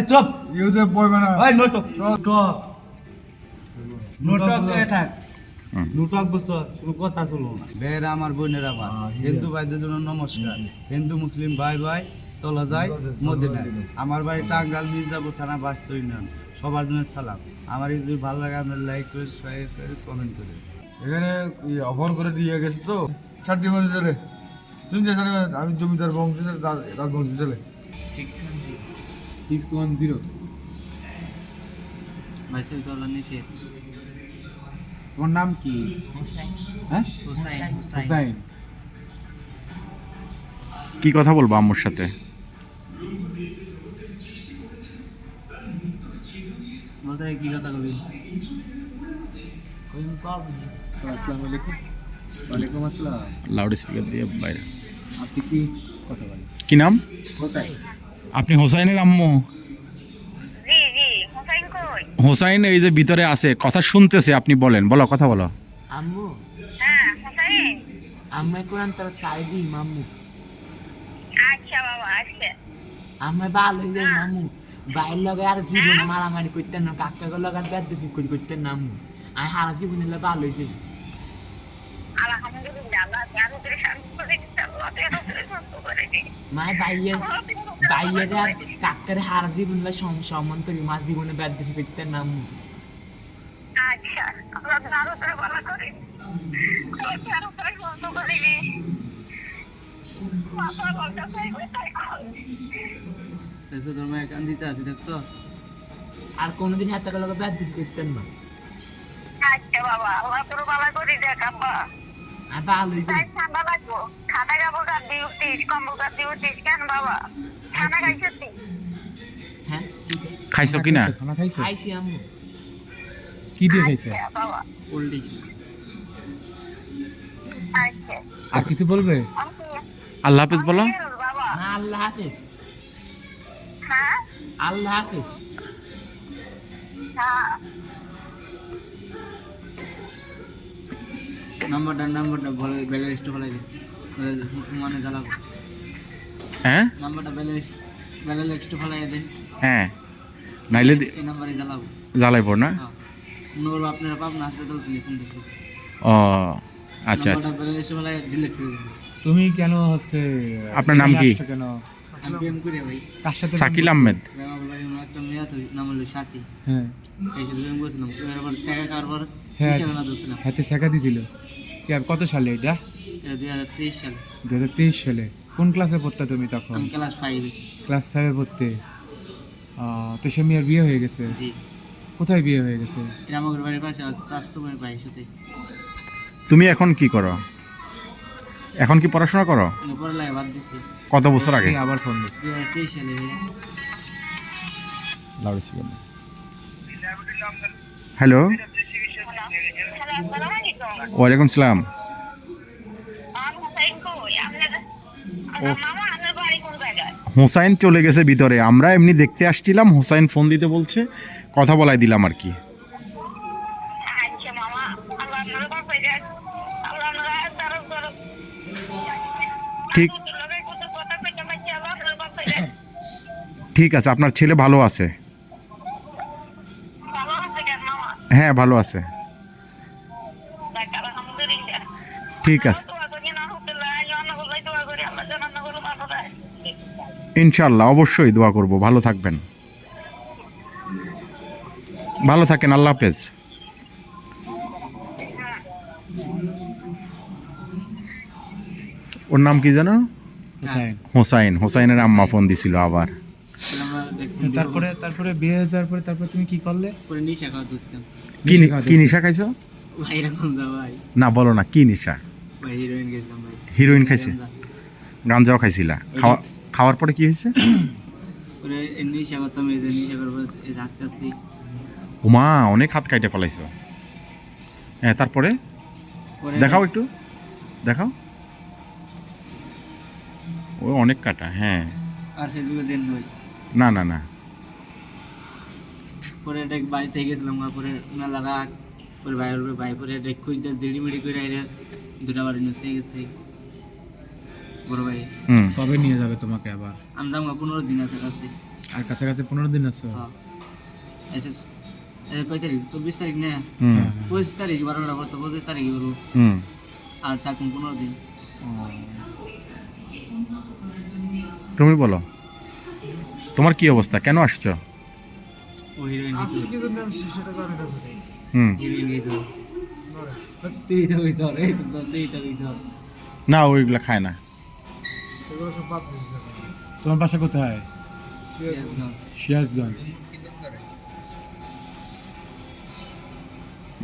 এই চুপ। ইউতে পড়বে না ওই নোটক নোটক নোটক এ থাক। নোটক কোনো কথা শুনো না। বের আমার বোনেরা ভাই হিন্দু ভাইদের জন্য নমস্কার। হিন্দু মুসলিম ভাই ভাই চলো যাই মদিনায়। আমার বাড়ি টাঙ্গাল মির্জাপুর থানা বাস্তব ইউনিয়ন। সবার জন্য সালাম। আমার এই যদি ভালো লাগে আপনার লাইক করে শেয়ার করে কমেন্ট করে। এখানে অফার করে দিয়ে গেছে তো। সাথী বন্ধু চলে। তুমি যে আমি জমিদার বংশের রাজবংশী ছেলে সিক্স ওয়ান জিরো। ডলার নিচে। তোমার নাম কি? হ্যাঁ? হুসাইন। কি কথা বলব আম্মুর সাথে? বলতে কি কথা কবি? আসসালামু আলাইকুম। ওয়ালাইকুম আসসালাম। লাউড স্পিকার দিয়ে বাইরে। আপনি কি কথা বলেন? কি নাম? হোসাইন। আপনি হোসাইনের আম্মু? জি জি হোসাইন এই যে ভিতরে আছে কথা শুনতেছে আপনি বলেন বলো কথা বলো। আম্মু? হ্যাঁ আম্মাই কোরআন তার সাইডি মাম্মু আচ্ছা বাবা আচ্ছা। আম্মাই ভালো যে মামু। বাইরের লগে আর জীবনে মারামারি করতেন না কাকা লগে আর বেদ ফিকুল করতেন না আম্মু। আমি হারা জীবনে ভালো হয়েছে। আলহামদুলিল্লাহ আল্লাহ মায়ের বাইরে বাইরে আর কাকার হারা জীবনে সম্মান করি মা জীবনে বেদ করতেন না আচ্ছা আরও করে ভালো করে আরও। দেখো তোর মায়ের কান দিতে আছে দেখছ? আর কোনোদিন হাতে করতেন না। আচ্ছা বাবা আল্লাহ তোর ভালো করে দেখ আব্বা। হয়েছে তাই ঠান্ডা লাগবো খাতা কাপড় কাট দিয়ে উঠিস কম্বল কাট দিয়ে উঠিস কেন বাবা? খানা খাইছিস তুই? হ্যাঁ? খাইছো কি না? খানা খাইছো? খাইছি আম্মু। কি দিয়ে খাইছো? আচ্ছা বাবা। ওল্ড আচ্ছা। আর কিছু বলবে? আল্লাহ হাফেজ বলো। বাবা? আল্লাহ হাফেজ। হ্যাঁ? আল্লাহ হাফেজ। হ্যাঁ। নাম্বারটা নাম্বারটা বলে ব্যালেন্সটা বলে দে। মানে জ্বালাবো। হ্যাঁ? নাম্বারটা ব্যালেন্স ব্যালেন্সটা ফেলাই দেন হ্যাঁ। নাইলে দি- এই নাম্বারে জ্বালাবো। জ্বালাইব না? হ্যাঁ। নগর আপনারা পাবেন হাসপাতাল থেকে ফোন দিচ্ছি। ও আচ্ছা আচ্ছা। ব্যালেন্সটা ফেলাই ডিলিট করে দেবেন তুমি কেন হচ্ছে আপনার নাম কি? কেন? শাকিল আহমেদ। হ্যাঁ। হ্যাঁ। শেখা দিছিল। কত সালে এটা? দু হাজার তেইশ সালে। কোন ক্লাসে পড়তে তুমি তখন? আমি ক্লাস ফাইভে ক্লাস ফাইভে পড়তে। তো সে মেয়ের বিয়ে হয়ে গেছে? জি। কোথায় বিয়ে হয়ে গেছে? আমাদের বাড়ির পাশে সাথে। তুমি এখন কি করো? এখন কি পড়াশোনা করো? পড়ালেখা বাদ দিছি। কত বছর আগে? আবার ফোন হাজার তেইশ সালে লাউড স্পিকার হ্যালো ওয়ালাইকুম সালাম। হোসাইন চলে গেছে ভিতরে। আমরা এমনি দেখতে আসছিলাম, হোসাইন ফোন দিতে বলছে, কথা বলাই দিলাম আর কি। ঠিক। ঠিক আছে, আপনার ছেলে ভালো আছে? হ্যাঁ ভালো আছে। ঠিক আছে। ইনশাল্লাহ অবশ্যই দোয়া করব। ভালো থাকবেন। ভালো থাকেন আল্লাহ হাফেজ। ওর নাম কি জানো হোসাইন। হোসাইন। হোসাইনের আম্মা ফোন দিছিল আবার। তারপরে তারপরে বিয়ে হয়ে যাওয়ার পরে তারপরে তুমি কি করলে? কি নিশা খাইছো? না বলো না কি নিশা? হিরোইন খাইছে? গাঞ্জাও খাইছিলা? খাওয়া খাওয়ার পরে কি হয়েছে? উমা অনেক হাত কাইটে ফেলাইছো। হ্যাঁ তারপরে? দেখাও একটু। দেখাও। ও অনেক কাটা হ্যাঁ। আর ফেসবুকে দেন ভাই না না না। পরে এটা বাড়িতে গেছিলাম পরে মেলা রাগ পরে ভাই বলবে ভাই পরে এটা খুঁজতে জিড়ি মিড়ি করে আইরে দুটা বাড়ি নসে গেছে। বড় ভাই। কবে নিয়ে যাবে তোমাকে আবার? আমি যাব পনেরো দিন আছে কাছে আর কাছাকাছি পনেরো দিন আছো? হ্যাঁ। এসে এ কয় তারিখ? চব্বিশ তারিখ না? হুম। পঁচিশ তারিখ বারোটা পঁচিশ তারিখ করব আর থাকুন পনেরো দিন। তুমি বলো তোমার কি অবস্থা? কেন আসছো? ও হিরোইন না ওইগুলো খায় না তোমার বাসা কোথায় সিরাজগঞ্জ। সিরাজগঞ্জ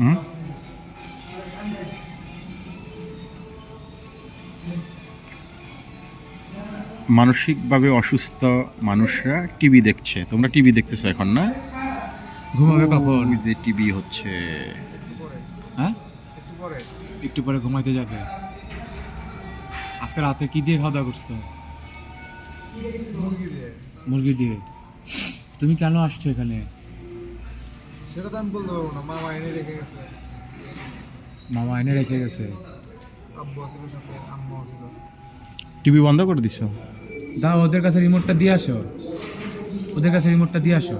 হুম মানসিকভাবে অসুস্থ মানুষরা টিভি দেখছে. তোমরা টিভি দেখতেছো এখন না? ঘুমাবে কখন? যে টিভি হচ্ছে। হ্যাঁ? একটু পরে ঘুমাইতে যাবে। আজকে রাতে কি দিয়ে খাওয়া দাওয়া করছ? মুরগি দিয়ে। তুমি কেন আসছো এখানে? সেটা তো আমি বলতে পারব না মামা এনে রেখে গেছে। মামা এনে রেখে গেছে? আব্বু ছিল সাথে আম্মাও ছিল টিভি বন্ধ করে দিছো? দাও ওদের কাছে রিমোটটা দিয়ে আসো। ওদের কাছে রিমোটটা দিয়ে আসো।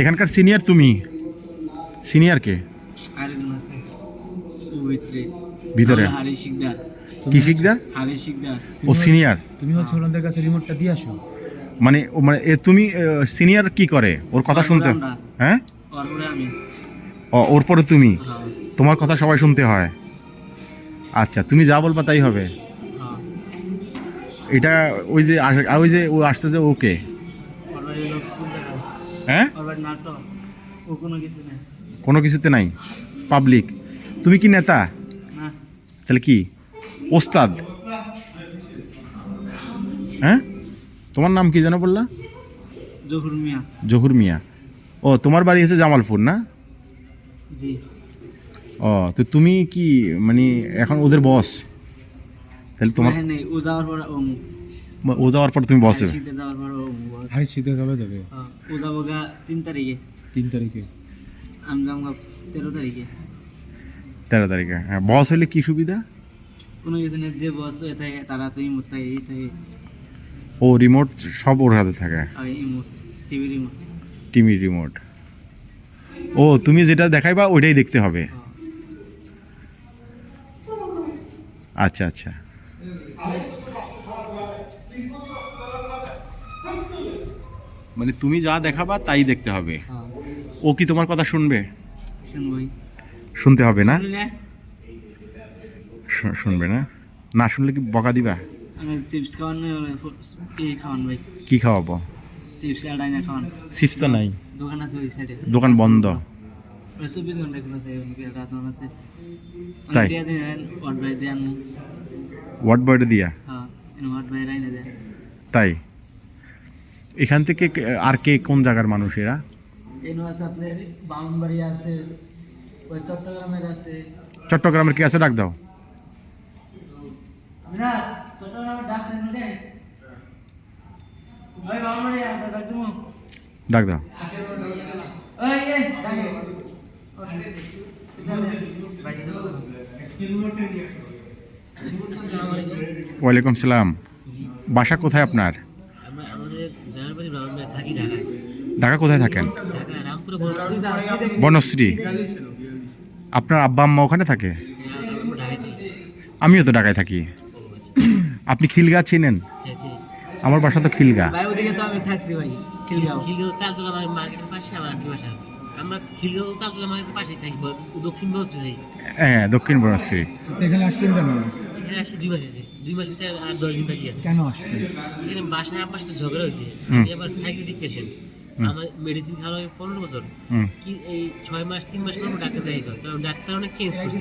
এখানকার সিনিয়র তুমি? সিনিয়র কে? ও ভিতরে। কি শিকদার? ও সিনিয়র তুমি হচ্ছে ওনাদের কাছে রিমোটটা দিয়ে আসো। মানে ও মানে এ তুমি সিনিয়র কি করে? ওর কথা শুনতে। হ্যাঁ? ও ওর পরে তুমি? হ্যাঁ। তোমার কথা সবাই শুনতে হয়। আচ্ছা তুমি যা বলবা তাই হবে। হ্যাঁ। এটা ওই যে আর ওই যে ও আসছে যে ওকে? হ্যাঁ? নাটক ও কোনো কিছু নেই। কোনো কিছুতে নাই? পাবলিক তুমি কি নেতা? না। তাহলে কি? ওস্তাদ? হ্যাঁ? তোমার নাম কি যেন বললা? জহুর মিয়া। জহুর মিয়া। ও তোমার বাড়ি হচ্ছে জামালপুর না? জি। ও তো তুমি কি মানে এখন ওদের বস তাহলে তোমার ও যাওয়ার পর ও যাওয়ার পর তুমি বস শীতে যাওয়ার পর ও হাই শীতে কবে যাবে হ্যাঁ, ও যাব গা তিন তারিখে তিন তারিখে আমি যাব গা তেরো তারিখে তেরো তারিখে হ্যাঁ বস হলে কি সুবিধা কোনো কিছু নেই যে বস হয়ে থাকে তারা তো ইমোট থাকে এই থাকে ও রিমোট সব ওর হাতে থাকে আর ইমোট টিভি রিমোট টিভি রিমোট ও তুমি যেটা দেখাইবা ওইটাই দেখতে হবে আচ্ছা আচ্ছা মানে তুমি যা দেখাবা তাই দেখতে হবে। হ্যাঁ। ও কি তোমার কথা শুনবে? শুনতে হবে না? শুনবে না? না শুনলে কি বকা দিবা? কি খাওয়াবো? চিপস তো নাই। দোকান বন্ধ। তাই? ওয়ার্ড বয়টা দিয়া? তাই? এখান থেকে আর কে কোন জায়গার মানুষ এরা? চট্টগ্রামের কে আছে? ডাক দাও। ডাক দাও। ওয়ালাইকুম সালাম। বাসা কোথায় আপনার? ঢাকা কোথায় থাকেন? ঢাকা রামপুরে বড় বনশ্রী। আপনার আব্বা আম্মা ওখানে থাকে? আমিও তো ঢাকায় থাকি। আপনি খিলগা চিনেন? আমার বাসা তো খিলগা। ভাই ওদিকে তো আমি থাকছি ভাই খিলগাঁও। খিলগাঁও তালতলা আমার মার্কেটের পাশে আমার আন্টি বাসা আছে। আমরা খিলগাঁও তালতলা মার্কেটের পাশেই থাকি ব- দক্ষিণ হ্যাঁ দক্ষিণ বনশ্রী। এখানে আসছেন কেন? এখানে আসি দুই মাস হয়েছে দুই মাস ভিতরে আর দশ দিন বাকি আছে। কেন আসছেন এখানে বাসায় আমার সাথে ঝগড়া হয়েছে। আমি আবার সাইকেটিক পেশেন্ট আমার মেডিসিন খাওয়া লাগে পনেরো বছর। কি এই ছয় মাস তিন মাস পর ডাক্তার দেখাইতে হয়। কারণ ডাক্তার অনেক চেঞ্জ করছে।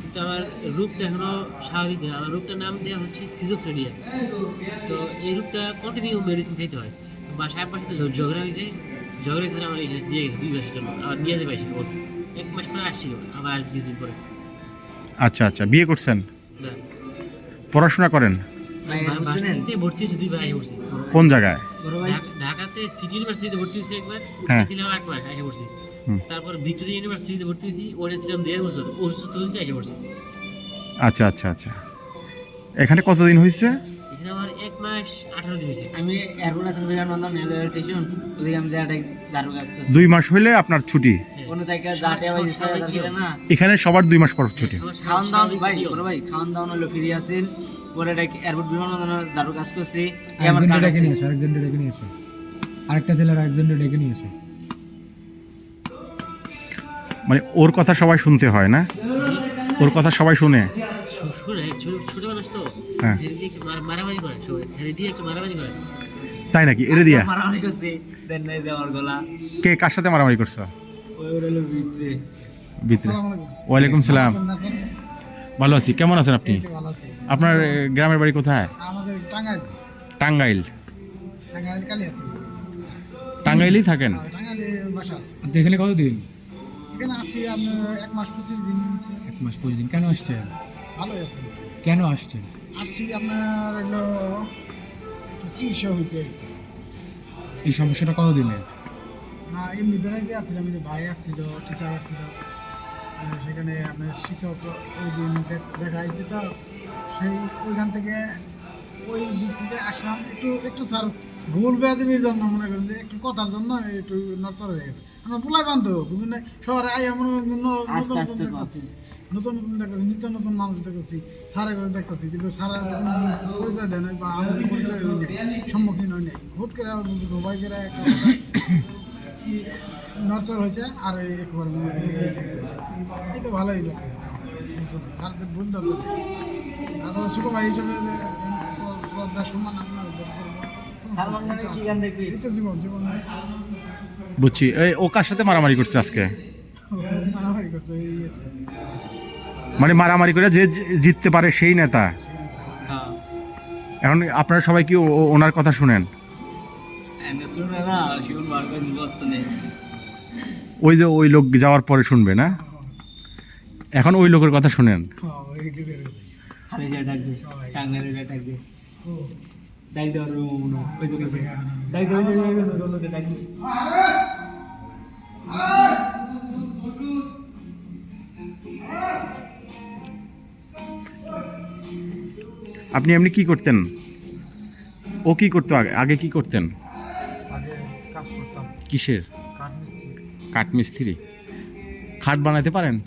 কিন্তু আমার রূপটা এখনও স্বাভাবিক আমার রূপটার নাম দেওয়া হচ্ছে সিজোফ্রেনিয়া তো এই রূপটা কন্টিনিউ মেডিসিন খাইতে হয়। বাসায় আমার সাথে ঝগড়া হয়েছে। ঝগড়া হয়েছে আমার এখানে দিয়ে গেছে দুই মাসের জন্য। আবার নিয়ে যাবে এক মাস পরে আসছিল আবার আর পরে। আচ্ছা আচ্ছা। বিয়ে করছেন? পড়াশোনা করেন? কোন জায়গায়? ঢাকাতে সিটি ইউনিভার্সিটিতে ভর্তি হয়েছে একবার হ্যাঁ। ছিলাম আট মাস এসে পড়ছি। তারপর ভিক্টোরিয়া ইউনিভার্সিটিতে ভর্তি হয়েছি ওখানে ছিলাম দেড় বছর অসুস্থ হয়েছি এসে পড়ছি। আচ্ছা আচ্ছা আচ্ছা। এখানে কতদিন হয়েছে? আমার এক মাস আঠারো দিন আমি এয়ারপোর্ট বিমানবন্দর রেলওয়ে স্টেশন ওদিকে আমি যাটা দারু কাজ করছি। দুই মাস হইলে আপনার ছুটি। কোনো জায়গায় ভাই না। এখানে সবার দুই মাস পর ছুটি। খাওয়ান দাওয়ান ভাই। বড় ভাই খাওয়ান দাওয়ান হলো ফ্রি আছেন। পরে এটা এয়ারপোর্ট বিমানবন্দর দারু কাজ করছি। এই আমার ডেকে। নিয়ে এসো আরেকজনকে ডেকে নিয়ে এসো আরেকটা ছেলের ডেকে নিয়ে এসো মানে ওর কথা সবাই শুনতে হয় না? ওর কথা সবাই শুনে? শু- শুনে ছোট ছোট মানুষ তো। হ্যাঁ। হেরে দিয়ে একটু মার- মারামারি করে হেরে দিয়ে একটু মারামারি করে তাই নাকি? এরে দিয়া। মারামারি করছি। দেন নাই দেওয়ার গলা। কে কার সাথে মারামারি করছ? ওই ওর হলো ভিতরে ভিতরে ওয়ালাইকুম সালাম। ভালো আছি। কেমন আছেন আপনি? আপনার গ্রামের বাড়ি কোথায়? আমাদের টাঙ্গাইল। টাঙ্গাইল। টাঙ্গাইল কালিয়াতি। টাঙ্গাইলেই থাকেন? টাঙ্গাইলে বাসা আছে। তো এখানে কতদিন? এখানে আসছি আপনার এক মাস পঁচিশ দিন। এক মাস পঁচিশ দিন। কেন আসছেন? ভালোই আছে। কেন আসছেন? আসছি আপনার হলো একটু চিকিৎসা হইতে আছে এই সমস্যাটা কতদিনের? না এমনি বেড়াইতে আসছিলাম এই যে ভাই আসছিল টিচার আসছিল সেখানে আপনার শিক্ষক ওই দিন দেখা হয়েছে তো সেই ওইখান থেকে ওই দিক থেকে আসলাম। একটু একটু স্যার ভুল বেয়াদিবির জন্য মনে করেন যে একটু কথার জন্য একটু নচর হয়ে গেছে। আমরা পোলাই বান্ধব বুঝুন না? শহরে আই এমন নতুন নতুন দেখতেছি। নতুন নতুন দেখতেছি নিত্য নতুন মানুষ দেখতেছি। সারা করে দেখতেছি কিন্তু সারা পরিচয় দেয় নাই বা আমাদের পরিচয় হই নাই সম্মুখীন হই নাই। হুট করে ভয় করে নরচর হয়েছে আর এই একবার এই তো ভালোই লাগে। স্যারদের ভুল নেই। তারপর ছোট ভাই হিসেবে যে শ্রদ্ধা সম্মান বুঝছি। এই ও কার সাথে মারামারি করছে আজকে? মারামারি করছে এই মানে মারামারি করে যে জিততে পারে সেই নেতা। হ্যাঁ। এখন আপনারা সবাই কি ওনার কথা শুনেন? বর্তমানে ওই যে ওই লোক যাওয়ার পরে শুনবে না? এখন ওই লোকের কথা শুনেন। ডাক আপনি এমনি কি করতেন? ও কি করতো আগে? আগে কি করতেন? আগে কিসের? কাঠ মিস্ত্রি। খাট বানাতে পারেন?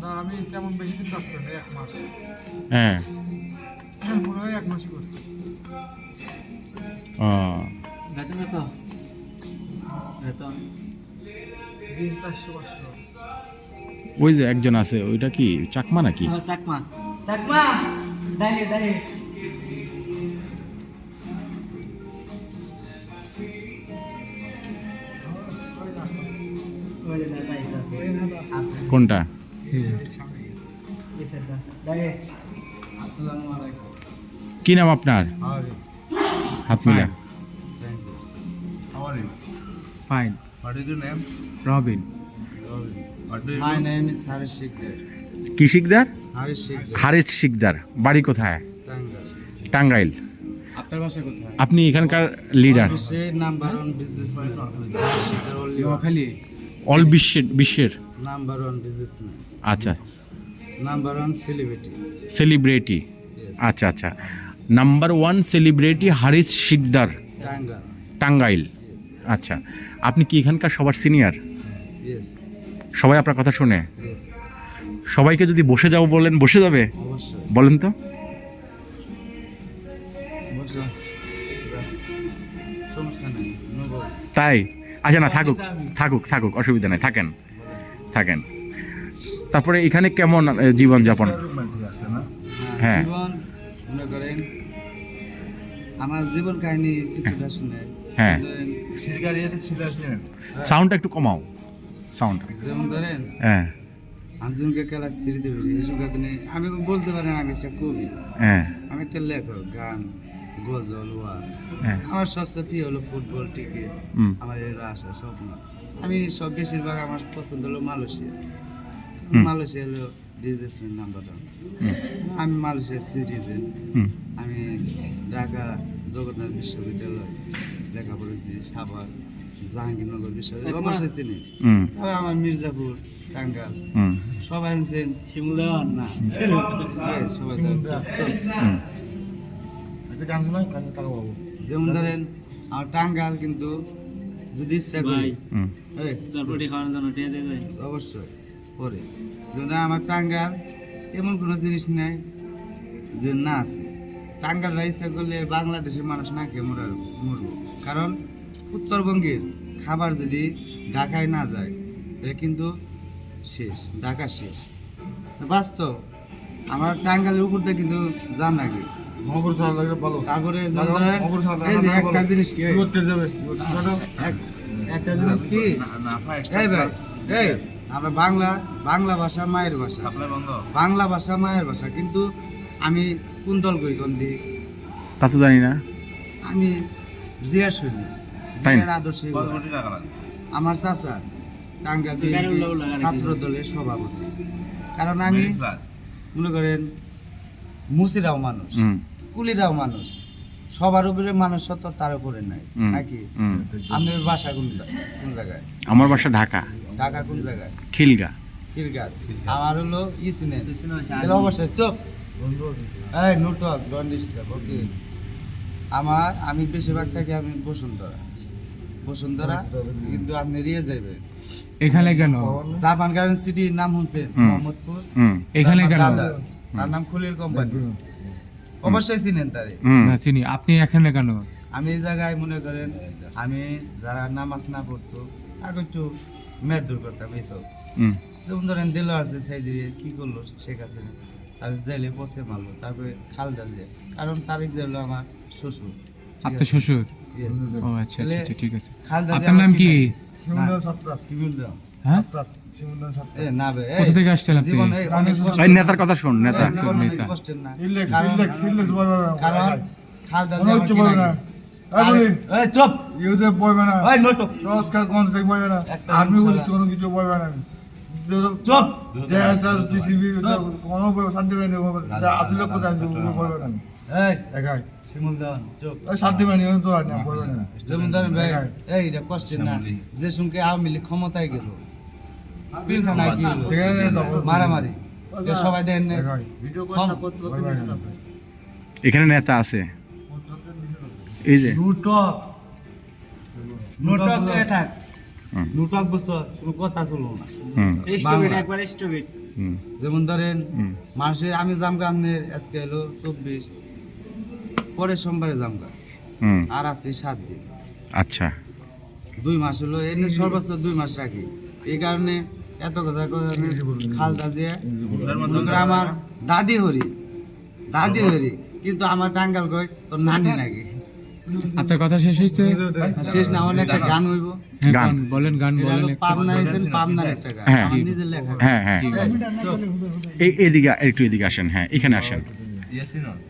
না আমি তেমন বেশি দিন কাজ করি না, এক মাস। হ্যাঁ। হয় ওই যে একজন আছে ওইটা কি? চাকমা নাকি? চাকমা। চাকমা! কোনটা? দাঁড়িয়ে আসসালামু আলাইকুম কি নাম আপনার? হাত মিলা? Fine What is your name? Robin you my name is Harish Sikdar কি শিকদার? হারিশ শিকদার। হারিস শিকদার। বাড়ি কোথায়? টাঙ্গাইল। টাঙ্গাইল। আপনার বাসা কোথায়? আপনি এখানকার লিডার অল বিশ্বের বিশ্বের? নাম্বার ওয়ান বিজনেসম্যান আচ্ছা। নাম্বার ওয়ান সেলিব্রিটি সেলিব্রিটি আচ্ছা আচ্ছা। Number one celebrity Haris Sikdar. Tangail. Tangail. আচ্ছা। আপনি কি এখানকার সবার সিনিয়র সবাই আপনার কথা শুনে? সবাইকে যদি বসে যাও বলেন বসে যাবে? বলেন তো। তাই? আচ্ছা না থাকুক থাকুক থাকুক অসুবিধা নেই থাকেন থাকেন। তারপরে এখানে কেমন হ্যাঁ। জীবন মনে আমার জীবন কাহিনী কিছুটা শুনে। হ্যাঁ। আসলেন সাউন্ডটা একটু কমাও। সাউন্ড যেমন ধরেন হ্যাঁ। আমি যেমনকে ক্লাস থ্রিতে পড়ি এইসব দিনে আমি বলতে পারেন আমি একটা কবি। হ্যাঁ। আমি একটা লেখক গান গজল ওয়াজ। হ্যাঁ। আমার সবচেয়ে প্রিয় হলো ফুটবল হুম। আমার এরা আশা স্বপ্ন। আমি সব বেশিরভাগ আমার পছন্দ হলো মালয়েশিয়া। মালয়েশিয়া হলো বিজনেসম্যান নাম্বার আমি মালয়েশিয়ার সিটিজেন আমি ঢাকা জগন্নাথ বিশ্ববিদ্যালয় লেখা পড়েছি সাভার। জাহাঙ্গীরনগর চিনি তবে আমার মির্জাপুর টাঙ্গাল সবাই আনছেন শিমুল না। সবাই পাবো যেমন ধরেন আমার টাঙ্গাল কিন্তু যদি ইচ্ছা করি অবশ্যই পরে। যদি আমার টাঙ্গাল এমন কোনো জিনিস নাই যে না আছে। টাঙ্গাল ইচ্ছা করলে বাংলাদেশের মানুষ না খেয়ে মরার মরবো। কারণ উত্তরবঙ্গের খাবার যদি ঢাকায় না যায় তাহলে কিন্তু শেষ ঢাকা শেষ। বাস্তব আমার টাঙ্গালের উপর দিয়ে কিন্তু লাগলে ভালো তারপরে এই যে একটা জিনিস কি? একটা জিনিস কি? এই ভাই এই আমরা বাংলা বাংলা ভাষা মায়ের ভাষা। বাংলা ভাষা মায়ের ভাষা কিন্তু আমি কোন দল করি কোন তা তো জানি না। আমি জিয়ার শুনি আদর্শে আমার চাচা বিএনপি ছাত্র দলের সভাপতি। কারণ আমি মনে করেন মুসিরাও মানুষ কুলিরাও মানুষ। সবার উপরে মানুষ সত্য তার উপরে নাই নাকি? আপনার বাসা কোন কোন জায়গায়? আমার বাসা ঢাকা। ঢাকা কোন জায়গায়? খিলগা। কিরগাত আমার হলো ইসিনে তাহলে অবশ্যই চুপ। এই নোটক ডন ডিস্টার্ব ওকে। আমার আমি বেশিরভাগ থাকি আমি বসুন্ধরা। বসুন্ধরা কিন্তু আপনি রিয়ে যাবে এখানে কেন? জাপান গার্ডেন সিটির নাম হুম। মোহাম্মদপুর। এখানে কেন? তার নাম খলিল কোম্পানি। অবশ্যই চিনেন তারে। চিনি। আপনি এখানে কেন? আমি এই জায়গায় মনে করেন আমি যারা নামাজ না পড়তো তাকে একটু মেট দূর করতাম এই তো। যেমন ধরেন দিল আছে সেই দিয়ে কি করল শেখ হাসিনা? তার জেলে পচে মারলো তারপরে খালদা যে কারণ তারিখ হলো আমার শ্বশুর। আপনার শ্বশুর. ও আচ্ছা আচ্ছা আচ্ছা, ঠিক আছে। আপনার নাম কি? হ্যাঁ? কোথা থেকে আসছেন আপনি? নেতার কথা শুন নেতা। নেতা। মনে চুপ। না সংস্কার কোন থেকে না আমি ছাড়া। কোনো কিছু বলবে না চুপ। দেশ পিসিবি কোনো শান্তি আসলে কোথায় বলবে না। এই। একাই। যে সঙ্গে আওয়ামী লীগ ক্ষমতায় গেল। মারামারি। সবাই দেন এখানে নেতা আছে। এই যে। নুটক নুটক থাক নুটক বছর কোনো কথা চলবো না। একবার যেমন ধরেন মানুষের আমি জামগা আপনার আজকে হলো চব্বিশ। পরের সোমবারে জামগা হুম। আর আছে সাত দিন। আচ্ছা। দুই মাস হলো এনে সর্বোচ্চ দুই মাস রাখি। এই কারণে এত কথা খালদা যে আমার দাদি হরি দাদি হরি কিন্তু আমার টাঙ্গাল কই তোর নানি নাকি? আপনার কথা শেষ হয়েছে শেষ না আমার একটা গান হইব। হ্যাঁ, গান। গান বলেন গান বলেন পাবনা এসেন পাবনার একটা গান। হ্যাঁ। নিজের লেখা। হ্যাঁ হ্যাঁ এই এদিকে একটু এদিকে আসেন হ্যাঁ এখানে আসেন।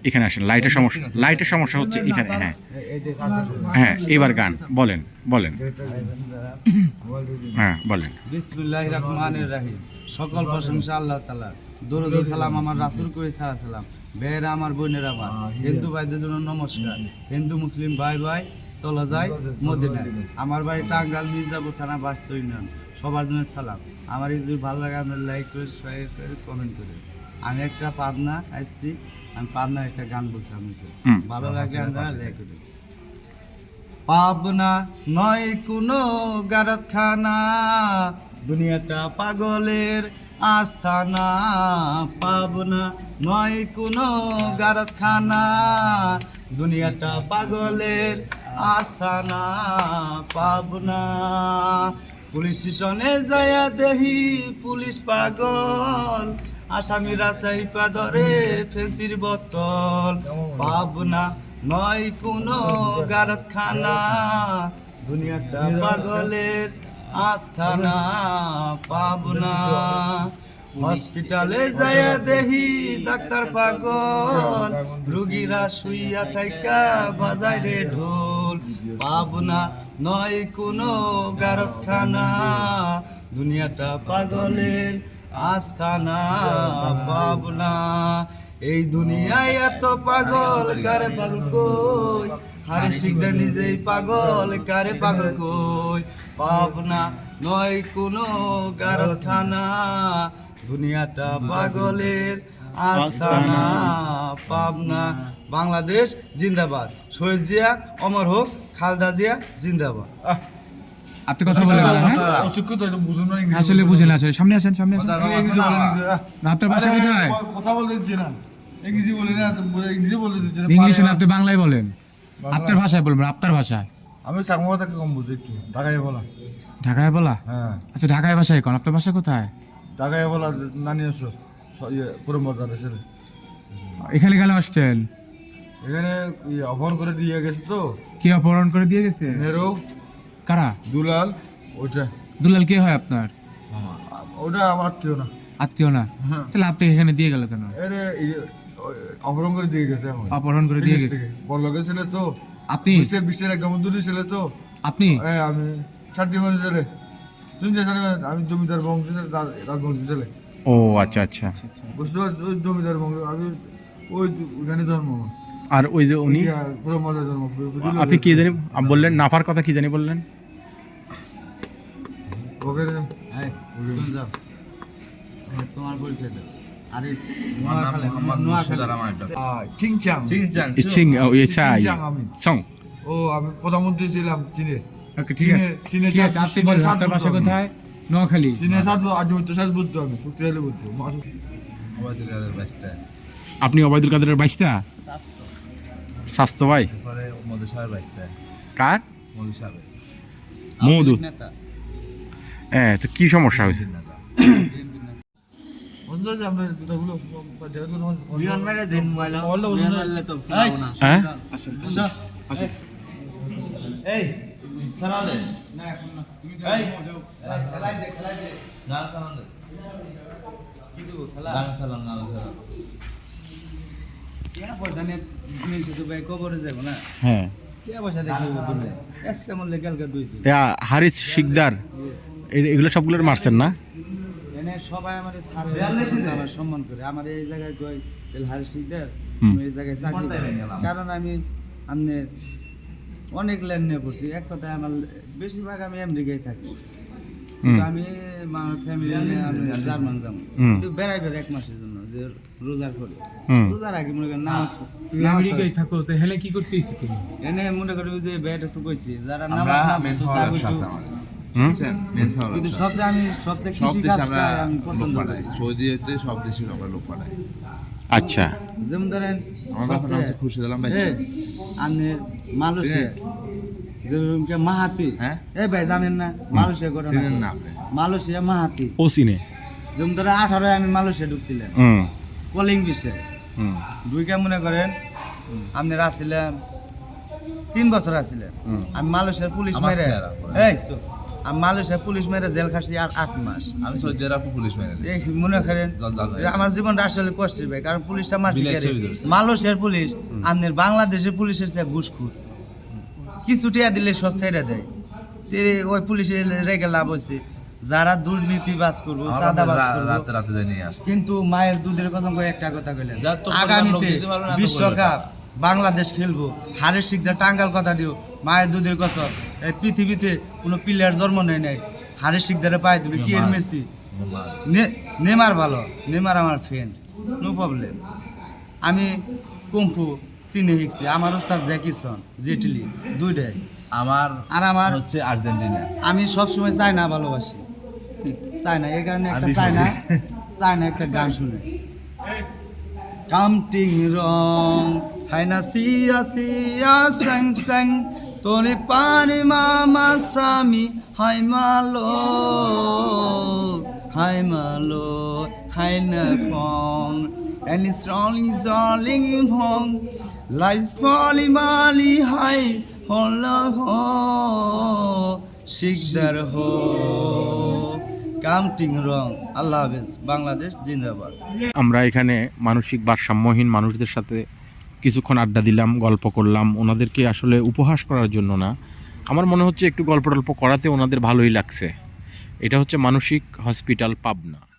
এখানে আসেন লাইটের সমস্যা লাইটের সমস্যা হচ্ছে এখানে হ্যাঁ। হ্যাঁ এবার গান বলেন বলেন। হ্যাঁ বলেন। বিসমিল্লাহ রহমানির রাহিম। সকল প্রশংসা আল্লাহ তালা দরুদ ও সালাম আমার রাসুল করে সারা সালাম বেয়েরা আমার বোনেরা আমার হিন্দু ভাইদের জন্য নমস্কার। হিন্দু মুসলিম ভাই ভাই চলো যাই মদিনায়। আমার বাড়ি টাঙ্গাল মির্জাপুর থানা বাস্ত ইউনিয়ন। সবার জন্য সালাম। আমার এই যদি ভালো লাগে আপনার লাইক করে শেয়ার করে কমেন্ট করে। আমি একটা পাবনা আসছি আমি পাবনার একটা গান বলছি আমি। ভালো লাগে আমরা পাবনা নয় কোনো গারখানা দুনিয়াটা পাগলের আস্থানা। পাবনা নয় কোনো গারখানা দুনিয়াটা পাগলের আস্থানা। পাবনা পুলিশ স্টেশনে যায়া দেহি পুলিশ পাগল। আসামিরা সাইপা ধরে ফেন্সির বোতল। পাবনা নয় কোনো গারখানা দুনিয়াটা পাগলের আস্থানা পাবনা। হসপিটালে যায়া দেহি ডাক্তার পাগল। রুগীরা শুইয়া থাইকা বাজায় রে ঢোল। পাবনা নয় কোনো গারখানা দুনিয়াটা পাগলের আস্থানা, পাবনা। এই দুনিয়ায় এত পাগল, কারে পাগল কই? হারে শিখতে নিজেই পাগল, কারে পাগল কই? পাবনা নয় কোনো কারখানা দুনিয়াটা পাগলের আস্তানা পাবনা। বাংলাদেশ জিন্দাবাদ। শহীদ জিয়া, অমর হোক, খালদা জিয়া, জিন্দাবাদ। আপনি কথা বলেন না হ্যাঁ? আসলে বুঝেন আসলে। সামনে আসেন সামনে আসেন। আপনার বাসা কোথায়? কথা বলতে দিচ্ছি না। ইংরেজি বলি না বলে- ইংরেজি বলতে দিচ্ছি না ইংলিশে না আপনি বাংলায় বলেন। আপনার ভাষায় বলবেন আপনার ভাষায়। আমি চাকমা কম বুঝি একটু ঢাকায় বলা। ঢাকায় বলা? হ্যাঁ। আচ্ছা ঢাকায় ভাষায় কোন? আপনার ভাষা কোথায়? ঢাকায় বলা নানি আসো ইয়ে পুরো এখানে গেলে আসছেন? এখানে ইয়ে অপহরণ করে দিয়ে গেছে তো। কি অপহরণ করে দিয়ে গেছে? কারা? দুলাল ওইটা। দুলাল কে হয় আপনার? ওটা আমার আত্মীয় না। আত্মীয় না? হ্যাঁ। তাহলে আপনি এখানে দিয়ে গেল কেন? ইয়ে, অপহরণ করে দিয়ে গেছে আমার অপহরণ করে দিয়ে গেছে? বড় লোকের ছেলে তো। আপনি? বিশের বিশের একটা মন্দির ছেলে তো। আপনি? হ্যাঁ আমি সাতটি মানুষ ছেলে। তুমি যে জানি আমি জমিদার বংশ রাজবংশী ছেলে। ও আচ্ছা আচ্ছা। বুঝতে পারছ? ওই জমিদার বংশ আমি ওই ওখানে জন্ম আমার। আর ওই যে উনি? আপনি কি জানি বললেন নাফার কথা কি জানি বললেন? তোমার পরিচয় ও আমি। প্রধানমন্ত্রী ছিলাম চীনে। ঠিক আছে। চীনে কোথায়? নোয়াখালী। চীনে সাত আজ বুদ্ধ সাত বুদ্ধ আমি শক্তিশালী বুদ্ধ। আপনি অবায়দুল কাদেরের বাইশটা স্বাস্থ্য ভাই? কার? মধু নেতা। হ্যাঁ তো কি সমস্যা হয়েছে? বুঝতে হ্যাঁ। হ্যাঁ? হারিস শিকদার এ- এগুলো সবগুলো মারছেন না? এনে সবাই আমার আমার সম্মান করে। আমার এই জায়গায় কই তেল শিকদার? এই জায়গায় চাকরি করি। কারণ আমি আপনি অনেক লেন নিয়ে পড়ছি। এক কথায় আমার বেশিরভাগ আমি আমেরিকায় থাকি। আমি আমার ফ্যামিলি নিয়ে জার্মান যাব। হুম। কিন্তু বেড়াই বেড়াই এক মাসের জন্য। যে রোজার করি। রোজার আগে মনে করেন নামাজ আমেরিকায় থাকো তো হেলে কি করতে ইচ্ছে তুমি? এনে মনে করি যে তো কইছি যারা নামাজ না একটু কিন্তু সবচেয়ে আমি সবচেয়ে কৃষি কাজটা আমি পছন্দ করি। সৌদিতে সব দেশের আমরা লোক পাঠাই। আচ্ছা। যেমন ধরেন আমার খুরশিদ আলম ভাই। আপনার মালয়েশিয়া। যেরকম মাহাতি হ্যাঁ? এই ভাই জানেন না মালয়েশিয়া করে না মালয়েশিয়া মাহাতি ও চিনে। যেমন ধরে আঠারোয় আমি মালয়েশিয়া ঢুকছিলাম। কলিং বিষয়ে হুম। দুইটা মনে করেন আপনার আসছিলাম তিন বছর আসছিলাম। হুম। আমি মালয়েশিয়ার পুলিশ আমার মেরে এই আমি মালয়েশিয়ার পুলিশ মেরে জেল খাটছি আর আট মাস। আমি সৌদি আরব পুলিশ মেরে মনে করেন আমার জীবনটা আসলে কষ্টের ভাই কারণ পুলিশটা মারছে। মালয়েশিয়ার পুলিশ আপনার বাংলাদেশের পুলিশের চেয়ে ঘুষ খুঁজছে কিছু টিয়া দিলে সব ছেড়ে দেয়। ওই পুলিশে রেগে লাভ হয়েছে যারা দুর্নীতি বাস করব আমার সাদা বাস করব কিন্তু মায়ের দুধের কসম করে একটা কথা কইলেন আগামীতে না, বিশ্বকাপ বাংলাদেশ খেলব। হারের শিকদার টাঙ্গাল কথা দিও মায়ের দুধের কসম। এই পৃথিবীতে কোনো প্লেয়ার জন্ম নেয় নাই। হারের শিকদারে পায় তুমি কি এর মেসি? নে- নেমার ভালো নেমার আমার ফ্রেন্ড নো প্রবলেম আমি কুম্ফু চিনে শিখছি আমার ওস্তাদ জ্যাকিসন জেটলি দুইটাই। আমার আর আমার হচ্ছে আর্জেন্টিনা। আমি সবসময় চায়না ভালোবাসি। চায়না এই কারণে একটা আমি চায়না শুনি। চায়না একটা গান শুনে। কামটিং রং হাইনা সিয়া সিয়া স্যাং স্যাং তোরে পারে মামা স্বামী হাই মালো হাই মালো হাই না ফং and it's rolling rolling hong lights falling mali high holla ho Sikdar হো। রং। বাংলাদেশ আমরা এখানে মানসিক ভারসাম্যহীন মানুষদের সাথে কিছুক্ষণ আড্ডা দিলাম, গল্প করলাম। ওনাদেরকে আসলে উপহাস করার জন্য না। আমার মনে হচ্ছে একটু গল্প টল্প করাতে ওনাদের ভালোই লাগছে। এটা হচ্ছে মানসিক হসপিটাল পাবনা।